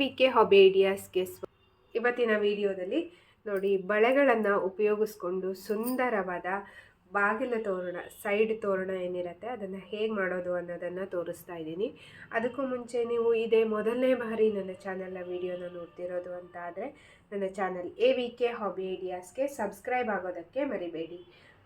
V K hobby ಐಡಿಯಾಸ್ಗೆ ಸ್ವ ಇವತ್ತಿನ ವಿಡಿಯೋದಲ್ಲಿ ನೋಡಿ, ಬಳೆಗಳನ್ನು ಉಪಯೋಗಿಸ್ಕೊಂಡು ಸುಂದರವಾದ ಬಾಗಿಲ ತೋರಣ ಸೈಡ್ ತೋರಣ ಏನಿರುತ್ತೆ, ಅದನ್ನು ಹೇಗೆ ಮಾಡೋದು ಅನ್ನೋದನ್ನು ತೋರಿಸ್ತಾ ಇದ್ದೀನಿ. ಅದಕ್ಕೂ ಮುಂಚೆ ನೀವು ಇದೇ ಮೊದಲನೇ ಬಾರಿ ನನ್ನ ಚಾನಲ್ನ ವೀಡಿಯೋನ ನೋಡ್ತಿರೋದು ಅಂತ ಆದರೆ, ನನ್ನ channel A V K hobby ಐಡಿಯಾಸ್ಗೆ subscribe ಆಗೋದಕ್ಕೆ ಮರಿಬೇಡಿ.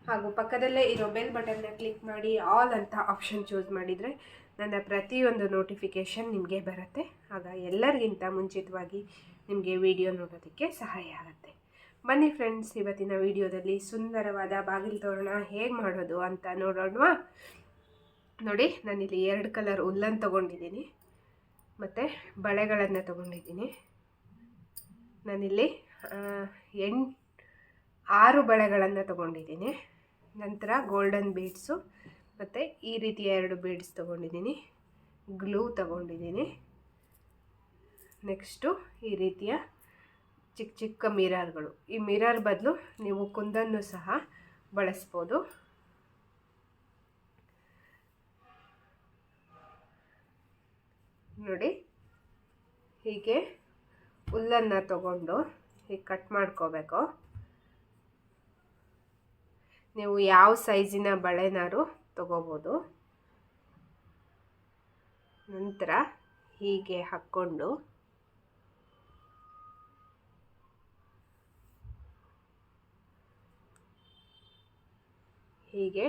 ಹಾಗೂ ಪಕ್ಕದಲ್ಲೇ ಇರೋ ಬೆಲ್ ಬಟನ್ನ ಕ್ಲಿಕ್ ಮಾಡಿ ಆಲ್ ಅಂತ ಆಪ್ಷನ್ ಚೂಸ್ ಮಾಡಿದರೆ ನನ್ನ ಪ್ರತಿಯೊಂದು ನೋಟಿಫಿಕೇಷನ್ ನಿಮಗೆ ಬರುತ್ತೆ. ಆಗ ಎಲ್ಲರಿಗಿಂತ ಮುಂಚಿತವಾಗಿ ನಿಮಗೆ ವಿಡಿಯೋ ನೋಡೋದಕ್ಕೆ ಸಹಾಯ ಆಗುತ್ತೆ. ಬನ್ನಿ ಫ್ರೆಂಡ್ಸ್, ಇವತ್ತಿನ ವಿಡಿಯೋದಲ್ಲಿ ಸುಂದರವಾದ ಬಾಗಿಲು ತೋರಣ ಹೇಗೆ ಮಾಡೋದು ಅಂತ ನೋಡೋಣವಾ? ನೋಡಿ, ನಾನಿಲ್ಲಿ ಎರಡು ಕಲರ್ ಉಲ್ಲನ್ ತೊಗೊಂಡಿದ್ದೀನಿ. ಮತ್ತು ಬಳೆಗಳನ್ನು ತೊಗೊಂಡಿದ್ದೀನಿ. ನಾನಿಲ್ಲಿ ಎಂಟು ಆರು ಬಳೆಗಳನ್ನು ತೊಗೊಂಡಿದ್ದೀನಿ. ನಂತರ ಗೋಲ್ಡನ್ ಬೀಡ್ಸು, ಮತ್ತು ಈ ರೀತಿಯ ಎರಡು ಬೀಡ್ಸ್ ತೊಗೊಂಡಿದ್ದೀನಿ. ಗ್ಲೂ ತೊಗೊಂಡಿದ್ದೀನಿ. ನೆಕ್ಸ್ಟು ಈ ರೀತಿಯ ಚಿಕ್ಕ ಚಿಕ್ಕ ಮಿರರ್ಗಳು. ಈ ಮಿರರ್ ಬದಲು ನೀವು ಕುಂದನ್ನು ಸಹ ಬಳಸ್ಬೋದು. ನೋಡಿ, ಹೀಗೆ ಹುಲ್ಲನ್ನು ತಗೊಂಡು ಹೀಗೆ ಕಟ್ ಮಾಡ್ಕೋಬೇಕು. ನೀವು ಯಾವ ಸೈಜಿನ ಬಳೆನಾರು ತಗೋಬೋದು. ನಂತರ ಹೀಗೆ ಹಾಕ್ಕೊಂಡು ಹೀಗೆ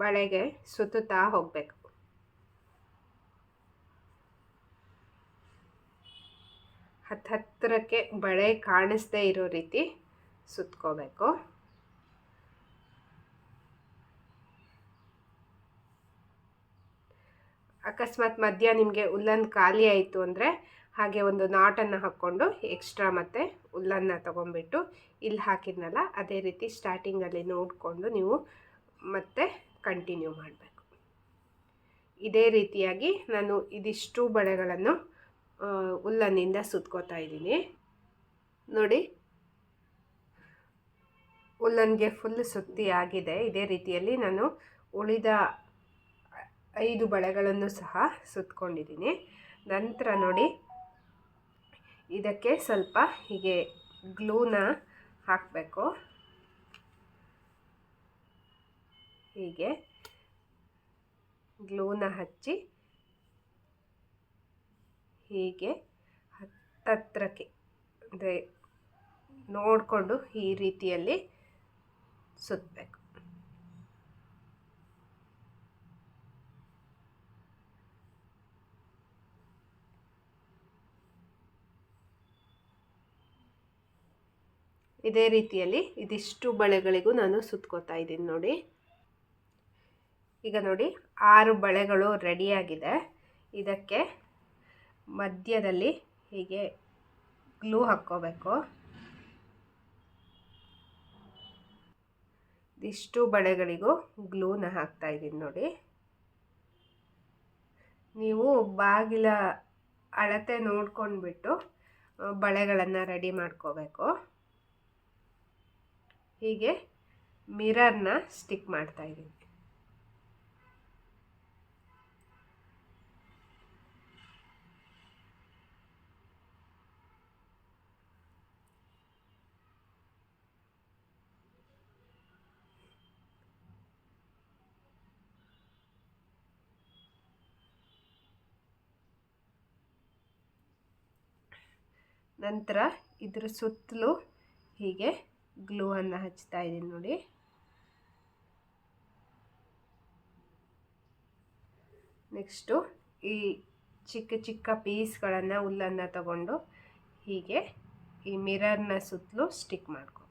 ಬಳೆಗೆ ಸುತ್ತುತ್ತಾ ಹೋಗಬೇಕು. ಹತ್ತು ಹತ್ತಿರಕ್ಕೆ ಬಳೆ ಕಾಣಿಸ್ದೇ ಇರೋ ರೀತಿ ಸುತ್ಕೋಬೇಕು. ಅಕಸ್ಮಾತ್ ಮಧ್ಯ ನಿಮಗೆ ಉಲ್ಲನ್ ಖಾಲಿ ಆಯಿತು ಅಂದರೆ ಹಾಗೆ ಒಂದು ನಾಟನ್ನು ಹಾಕ್ಕೊಂಡು ಎಕ್ಸ್ಟ್ರಾ ಮತ್ತು ಹುಲ್ಲನ್ನು ತೊಗೊಂಬಿಟ್ಟು ಇಲ್ಲಿ ಹಾಕಿದ್ನಲ್ಲ, ಅದೇ ರೀತಿ ಸ್ಟಾರ್ಟಿಂಗಲ್ಲಿ ನೋಡಿಕೊಂಡು ನೀವು ಮತ್ತೆ ಕಂಟಿನ್ಯೂ ಮಾಡಬೇಕು. ಇದೇ ರೀತಿಯಾಗಿ ನಾನು ಇದಿಷ್ಟು ಬಳೆಗಳನ್ನು ಉಲ್ಲನ್ನಿಂದ ಸುತ್ಕೋತಾ ಇದ್ದೀನಿ. ನೋಡಿ, ಹುಲ್ಲನ್ಗೆ ಫುಲ್ ಸುತ್ತಿ ಆಗಿದೆ. ಇದೇ ರೀತಿಯಲ್ಲಿ ನಾನು ಉಳಿದ ಐದು ಬಳೆಗಳನ್ನು ಸಹ ಸುತ್ಕೊಂಡಿದ್ದೀನಿ. ನಂತರ ನೋಡಿ ಇದಕ್ಕೆ ಸ್ವಲ್ಪ ಹೀಗೆ ಗ್ಲೂನ ಹಾಕಬೇಕು. ಹೀಗೆ ಗ್ಲೂನ ಹಚ್ಚಿ ಹೀಗೆ ಹತ್ತತ್ರಕ್ಕೆ ಅಂದರೆ ನೋಡಿಕೊಂಡು ಈ ರೀತಿಯಲ್ಲಿ ಸುತ್ತಬೇಕು ಇದೇ ರೀತಿಯಲ್ಲಿ ಇದಿಷ್ಟು ಬಳೆಗಳಿಗೂ ನಾನು ಸುತ್ಕೋತಾ ಇದ್ದೀನಿ ನೋಡಿ. ಈಗ ನೋಡಿ, ಆರು ಬಳೆಗಳು ರೆಡಿಯಾಗಿದೆ ಇದಕ್ಕೆ ಮಧ್ಯದಲ್ಲಿ ಹೀಗೆ ಗ್ಲೂ ಹಾಕ್ಕೋಬೇಕು. ಇದಿಷ್ಟು ಬಳೆಗಳಿಗೂ ಗ್ಲೂನ ಹಾಕ್ತಾ ಇದ್ದೀನಿ ನೋಡಿ. ನೀವು ಬಾಗಿಲ ಅಳತೆ ನೋಡ್ಕೊಂಡ್ಬಿಟ್ಟು ಬಳೆಗಳನ್ನು ರೆಡಿ ಮಾಡ್ಕೋಬೇಕು. ಹೀಗೆ ಮಿರರ್ನ ಸ್ಟಿಕ್ ಮಾಡ್ತಾ ಇದ್ದೀನಿ. ನಂತರ ಇದರ ಸುತ್ತಲೂ ಹೀಗೆ ಗ್ಲೂವನ್ನು ಹಚ್ತಾ ಇದ್ದೀನಿ ನೋಡಿ. ನೆಕ್ಸ್ಟು ಈ ಚಿಕ್ಕ ಚಿಕ್ಕ ಪೀಸ್ಗಳನ್ನು ಹುಲ್ಲನ್ನು ತಗೊಂಡು ಹೀಗೆ ಈ ಮಿರರ್ನ ಸುತ್ತಲೂ ಸ್ಟಿಕ್ ಮಾಡ್ಕೋಬೇಕು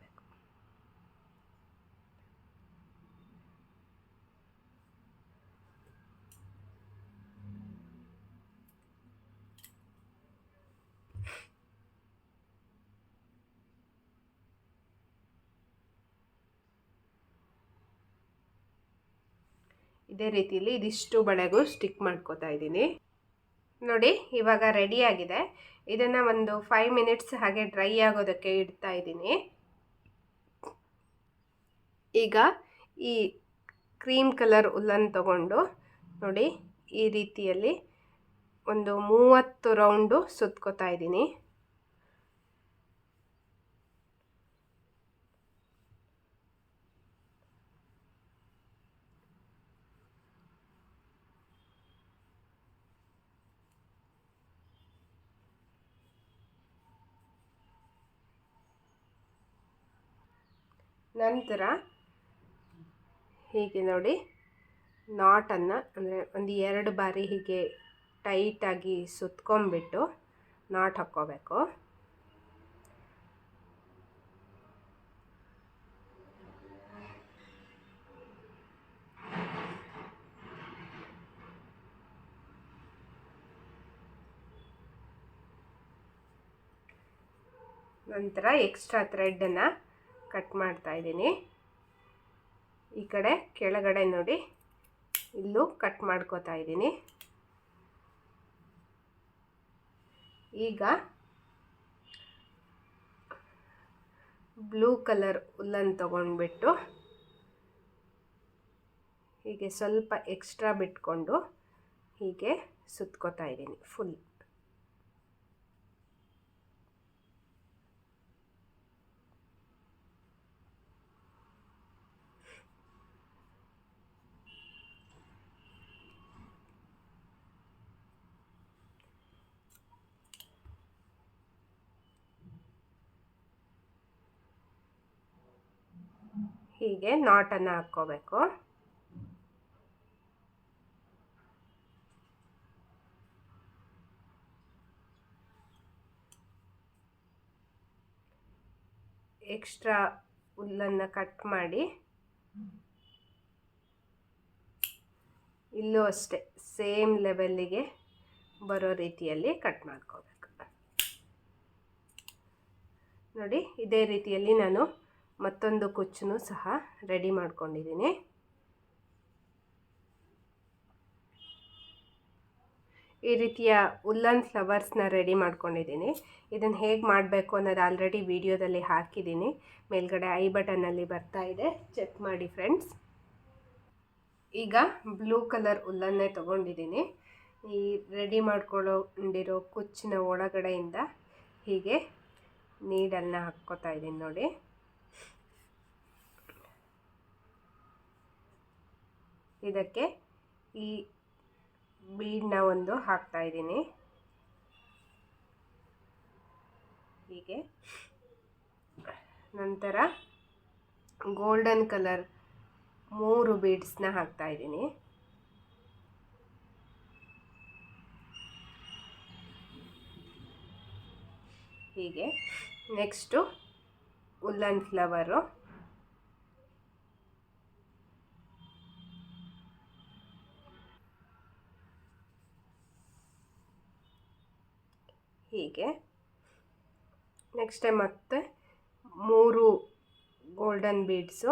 ಇದೇ ರೀತಿಯಲ್ಲಿ ಇದಿಷ್ಟು ಬಳೆಗೂ ಸ್ಟಿಕ್ ಮಾಡ್ಕೋತಾ ಇದ್ದೀನಿ. ನೋಡಿ, ಇವಾಗ ರೆಡಿಯಾಗಿದೆ ಇದನ್ನು ಒಂದು ಫೈವ್ ಮಿನಿಟ್ಸ್ ಹಾಗೆ ಡ್ರೈ ಆಗೋದಕ್ಕೆ ಇಡ್ತಾ ಇದ್ದೀನಿ. ಈಗ ಈ ಕ್ರೀಮ್ ಕಲರ್ ಉಲ್ಲನ್ ತಗೊಂಡು ನೋಡಿ, ಈ ರೀತಿಯಲ್ಲಿ ಒಂದು ಮೂವತ್ತು ರೌಂಡು ಸುತ್ಕೋತಾ ಇದ್ದೀನಿ. ನಂತರ ಹೀಗೆ ನೋಡಿ ನಾಟನ್ನು ಅಂದರೆ ಒಂದು ಎರಡು ಬಾರಿ ಹೀಗೆ ಟೈಟಾಗಿ ಸುತ್ಕೊಂಡ್ಬಿಟ್ಟು ನಾಟ್ ಹಾಕ್ಕೋಬೇಕು. ನಂತರ ಎಕ್ಸ್ಟ್ರಾ ಥ್ರೆಡ್ಡನ್ನು ಕಟ್ ಮಾಡ್ತಾ ಇದ್ದೀನಿ. ಈ ಕಡೆ ಕೆಳಗಡೆ ನೋಡಿ, ಇಲ್ಲೂ ಕಟ್ ಮಾಡ್ಕೋತಾ ಇದ್ದೀನಿ. ಈಗ ಬ್ಲೂ ಕಲರ್ ಉಲ್ಲನ್ ತಗೊಂಡ್ಬಿಟ್ಟು ಹೀಗೆ ಸ್ವಲ್ಪ ಎಕ್ಸ್ಟ್ರಾ ಬಿಟ್ಕೊಂಡು ಹೀಗೆ ಸುತ್ಕೋತಾ ಇದ್ದೀನಿ ಫುಲ್. ಹೀಗೆ ನಾಟನ್ನು ಹಾಕ್ಕೋಬೇಕು. ಎಕ್ಸ್ಟ್ರಾ ಹುಲ್ಲನ್ನು ಕಟ್ ಮಾಡಿ. ಇಲ್ಲೂ ಅಷ್ಟೇ ಸೇಮ್ ಲೆವೆಲ್ಲಿಗೆ ಬರೋ ರೀತಿಯಲ್ಲಿ ಕಟ್ ಮಾಡ್ಕೋಬೇಕು. ನೋಡಿ, ಇದೇ ರೀತಿಯಲ್ಲಿ ನಾನು ಮತ್ತೊಂದು ಕುಚ್ಚನ್ನು ಸಹ ರೆಡಿ ಮಾಡ್ಕೊಂಡಿದ್ದೀನಿ. ಈ ರೀತಿಯ ಉಲ್ಲನ್ ಫ್ಲವರ್ಸ್ನ ರೆಡಿ ಮಾಡ್ಕೊಂಡಿದ್ದೀನಿ. ಇದನ್ನು ಹೇಗೆ ಮಾಡಬೇಕು ಅನ್ನೋದು ಆಲ್ರೆಡಿ ವಿಡಿಯೋದಲ್ಲಿ ಹಾಕಿದ್ದೀನಿ. ಮೇಲ್ಗಡೆ ಐ ಬಟನ್ನಲ್ಲಿ ಬರ್ತಾ ಇದೆ. ಚೆಕ್ ಮಾಡಿ ಫ್ರೆಂಡ್ಸ್ ಈಗ ಬ್ಲೂ ಕಲರ್ ಉಲ್ಲನ್ನೇ ತೊಗೊಂಡಿದ್ದೀನಿ. ಈ ರೆಡಿ ಮಾಡ್ಕೊಳ್ಳೋಂಡಿರೋ ಕುಚ್ಚಿನ ಒಳಗಡೆಯಿಂದ ಹೀಗೆ ನೀಡನ್ನು ಹಾಕ್ಕೋತಾ ಇದ್ದೀನಿ ನೋಡಿ. ಇದಕ್ಕೆ ಈ ಬೀಡ್ನ ಒಂದು ಹಾಕ್ತಾ ಇದ್ದೀನಿ. ಹೀಗೆ. ನಂತರ ಗೋಲ್ಡನ್ ಕಲರ್ ಮೂರು ಬೀಡ್ಸ್ನ ಹಾಕ್ತಾ ಇದ್ದೀನಿ. ಹೀಗೆ. Next woollen flower. ಹೀಗೆ. ನೆಕ್ಸ್ಟ್ ಟೈಮ್ ಮತ್ತೆ ಮೂರು ಗೋಲ್ಡನ್ ಬೀಡ್ಸು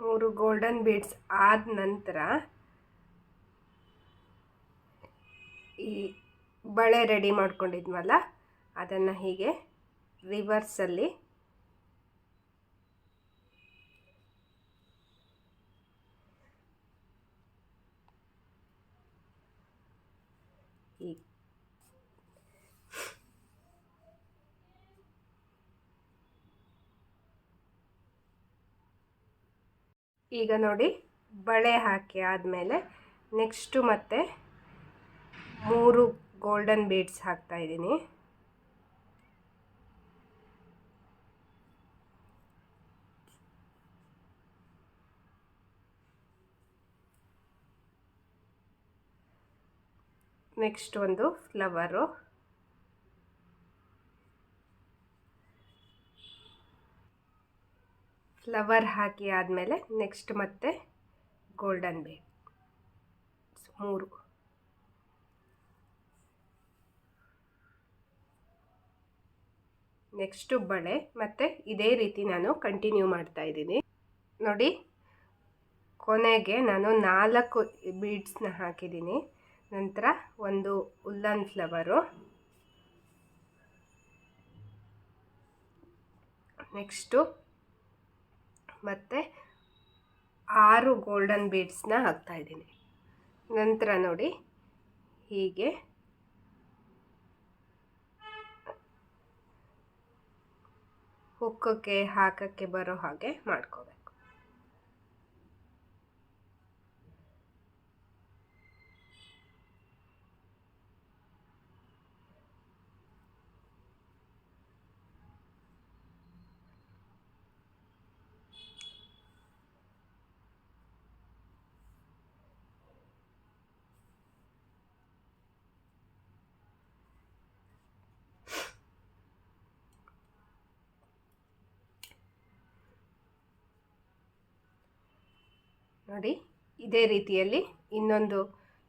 ಮೂರು ಗೋಲ್ಡನ್ ಬೀಡ್ಸ್ ಆದ ನಂತರ ಈ ಬಳೆ ರೆಡಿ ಮಾಡ್ಕೊಂಡಿದ್ವಲ್ಲ, ಅದನ್ನು ಹೀಗೆ ರಿವರ್ಸಲ್ಲಿ. ಈಗ ನೋಡಿ ಬಳೆ ಹಾಕಿ ಆದಮೇಲೆ ನೆಕ್ಸ್ಟು ಮತ್ತೆ ಮೂರು ಗೋಲ್ಡನ್ ಬೀಡ್ಸ್ ಹಾಕ್ತಾ ನೆಕ್ಸ್ಟ್ ಒಂದು ಫ್ಲವರು ಫ್ಲವರ್ ಹಾಕಿ ಆದಮೇಲೆ ನೆಕ್ಸ್ಟ್ ಮತ್ತೆ ಗೋಲ್ಡನ್ ಬೇ ಮೂರು. ನೆಕ್ಸ್ಟು ಬಳೆ ಮತ್ತು ಇದೇ ರೀತಿ ನಾನು ಕಂಟಿನ್ಯೂ ಮಾಡ್ತಾ ಇದ್ದೀನಿ. ನೋಡಿ, ಕೊನೆಗೆ ನಾನು ನಾಲ್ಕು ಬೀಡ್ಸ್ನ ಹಾಕಿದ್ದೀನಿ. ನಂತರ ಒಂದು ಉಲ್ಲನ್ ಫ್ಲವರು. ನೆಕ್ಸ್ಟು ಮತ್ತು ಆರು ಗೋಲ್ಡನ್ ಬೀಡ್ಸ್ನ ಹಾಕ್ತಾಯಿದ್ದೀನಿ ನಂತರ ನೋಡಿ ಹೀಗೆ ಹುಕ್ಕಕ್ಕೆ ಹಾಕಕ್ಕೆ ಬರೋ ಹಾಗೆ ಮಾಡ್ಕೋಬೇಕು. ನೋಡಿ, ಇದೇ ರೀತಿಯಲ್ಲಿ ಇನ್ನೊಂದು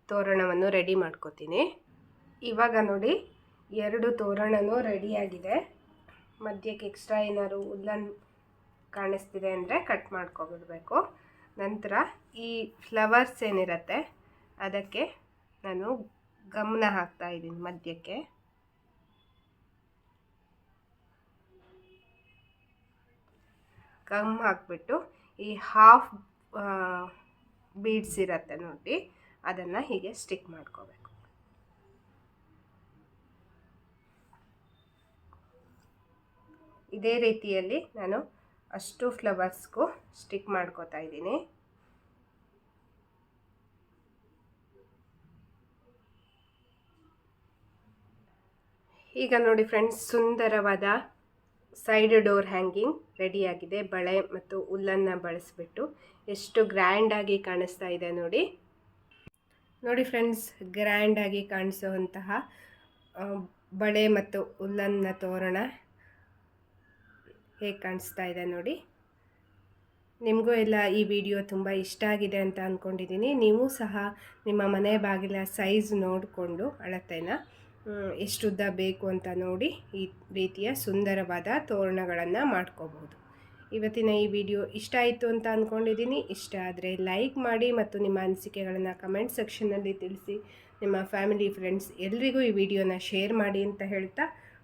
ತೋರಣವನ್ನು ರೆಡಿ ಮಾಡ್ಕೋತೀನಿ. ಇವಾಗ ನೋಡಿ, ಎರಡು ತೋರಣನೂ ರೆಡಿಯಾಗಿದೆ ಮಧ್ಯಕ್ಕೆ ಎಕ್ಸ್ಟ್ರಾ ಏನಾದ್ರು ಉಲ್ಲನ್ ಕಾಣಿಸ್ತಿದೆ ಅಂದರೆ ಕಟ್ ಮಾಡ್ಕೊಬಿಡ್ಬೇಕು. ನಂತರ ಈ ಫ್ಲವರ್ಸ್ ಏನಿರುತ್ತೆ, ಅದಕ್ಕೆ ನಾನು ಗಮನ ಹಾಕ್ತಾ ಇದ್ದೀನಿ ಮಧ್ಯಕ್ಕೆ. ಗಮ್ ಹಾಕ್ಬಿಟ್ಟು ಈ ಹಾಫ್ ಬೀಡ್ಸ್ ಇರತ್ತೆ ನೋಡಿ. ಅದನ್ನು ಹೀಗೆ ಸ್ಟಿಕ್ ಮಾಡ್ಕೋಬೇಕು. ಇದೇ ರೀತಿಯಲ್ಲಿ ನಾನು ಅಷ್ಟು ಫ್ಲವರ್ಸ್ಗೂ ಸ್ಟಿಕ್ ಮಾಡ್ಕೋತಾ ಇದ್ದೀನಿ. ಈಗ ನೋಡಿ ಫ್ರೆಂಡ್ಸ್ ಸುಂದರವಾದ ಸೈಡ್ ಡೋರ್ ಹ್ಯಾಂಗಿಂಗ್ ರೆಡಿಯಾಗಿದೆ. ಬಳೆ ಮತ್ತು ಹುಲ್ಲನ್ನು ಬಳಸಿಬಿಟ್ಟು ಎಷ್ಟು ಗ್ರ್ಯಾಂಡಾಗಿ ಕಾಣಿಸ್ತಾ ಇದೆ ನೋಡಿ. ನೋಡಿ ಫ್ರೆಂಡ್ಸ್ ಗ್ರ್ಯಾಂಡಾಗಿ ಕಾಣಿಸುವಂತಹ ಬಳೆ ಮತ್ತು ಹುಲ್ಲನ್ನ ತೋರಣ ಹೇಗೆ ಕಾಣಿಸ್ತಾ ಇದೆ ನೋಡಿ. ನಿಮಗೂ ಎಲ್ಲ ಈ ವಿಡಿಯೋ ತುಂಬ ಇಷ್ಟ ಆಗಿದೆ ಅಂತ ಅಂದ್ಕೊಂಡಿದ್ದೀನಿ ನೀವು ಸಹ ನಿಮ್ಮ ಮನೆ ಬಾಗಿಲ ಸೈಜ್ ನೋಡಿಕೊಂಡು ಅಳತೆನ ಎಷ್ಟು ಉದ್ದ ಬೇಕು ಅಂತ ನೋಡಿ ಈ ರೀತಿಯ ಸುಂದರವಾದ ತೋರಣಗಳನ್ನು ಮಾಡ್ಕೋಬೋದು. ಇವತ್ತಿನ ಈ ವಿಡಿಯೋ ಇಷ್ಟ ಆಯಿತು ಅಂತ ಅಂದ್ಕೊಂಡಿದ್ದೀನಿ ಇಷ್ಟ ಆದರೆ ಲೈಕ್ ಮಾಡಿ ಮತ್ತು ನಿಮ್ಮ ಅನಿಸಿಕೆಗಳನ್ನು ಕಮೆಂಟ್ ಸೆಕ್ಷನ್ನಲ್ಲಿ ತಿಳಿಸಿ, ನಿಮ್ಮ ಫ್ಯಾಮಿಲಿ, ಫ್ರೆಂಡ್ಸ್ ಎಲ್ರಿಗೂ ಈ ವಿಡಿಯೋನ ಶೇರ್ ಮಾಡಿ ಅಂತ ಹೇಳ್ತಾ